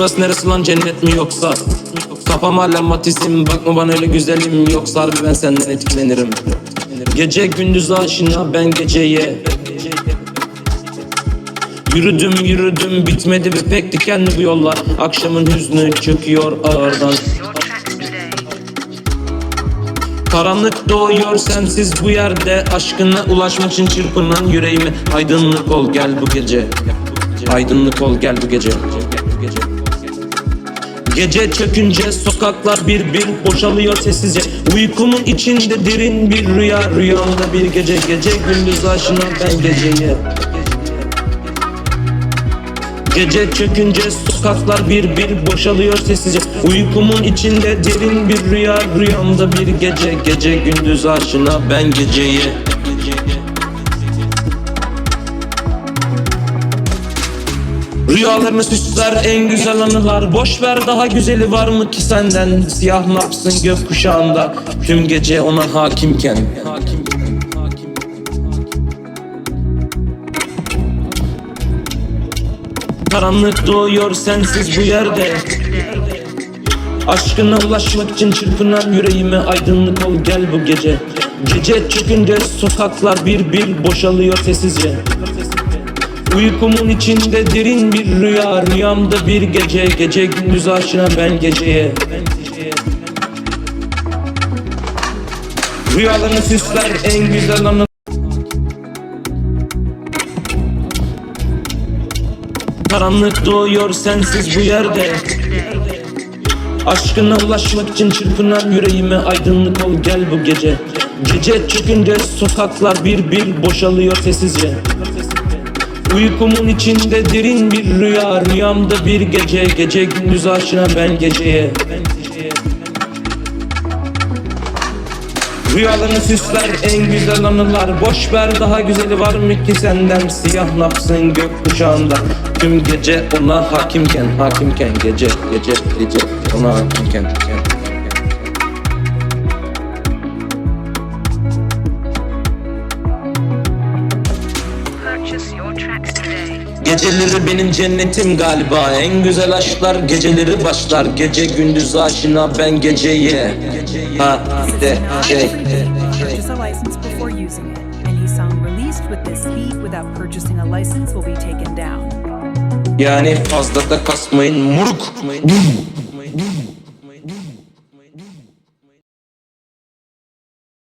Burası neresi lan cennet mi yoksa? Kafam hala matizm bakma bana öyle güzelim Yoksa. Harbi ben senden etkilenirim. Gece gündüz aşina ben geceye. Yürüdüm yürüdüm bitmedi ve pek dikenli bu yollar. Akşamın hüznü çöküyor ağırdan. Karanlık doğuyor sensiz bu yerde. Aşkına ulaşmak için çırpınan yüreğime. Aydınlık ol gel bu gece. Aydınlık ol gel bu gece Gece çökünce sokaklar bir bir boşalıyor sessizce. Uykumun içinde derin bir rüya Rüyamda bir gece. Gece gündüz aşina ben geceye. Gece çökünce sokaklar bir bir boşalıyor sessizce. Uykumun içinde derin bir rüya Rüyamda bir gece. Gece gündüz aşina ben geceye Rüyalarını süsler en güzel anılar. Boş ver daha güzeli var mı ki senden? Siyah napsın gökkuşağında? Tüm gece ona hakimken. Karanlık doğuyor sensiz bu yerde. Aşkına ulaşmak için çırpınan yüreğime aydınlık ol gel bu gece. Gece çökünce sokaklar bir bir boşalıyor sessizce Uykumun içinde derin bir rüya Rüyamda bir gece Gece gündüz aşina ben geceye. Rüyalarını süsler en güzel anı. Karanlık doğuyor sensiz bu yerde. Aşkına ulaşmak için çırpınan yüreğime aydınlık ol gel bu gece. Gece çökünce sokaklar bir bir boşalıyor sessizce Uykumun içinde derin bir rüya Rüyamda bir gece Gece gündüz aşina ben geceye. Rüyalarını süsler en güzel anılar. Boş ver daha güzeli var mı ki senden? Siyah napsın gökkuşağında. Tüm gece ona hakimken Hakimken gece gece gece Ona hakimken Geceleri benim cennetim galiba. En güzel aşklar geceleri başlar. Gece gündüz aşina ben geceye. Ha bir de şey. Yani fazla da kasmayın. Muruk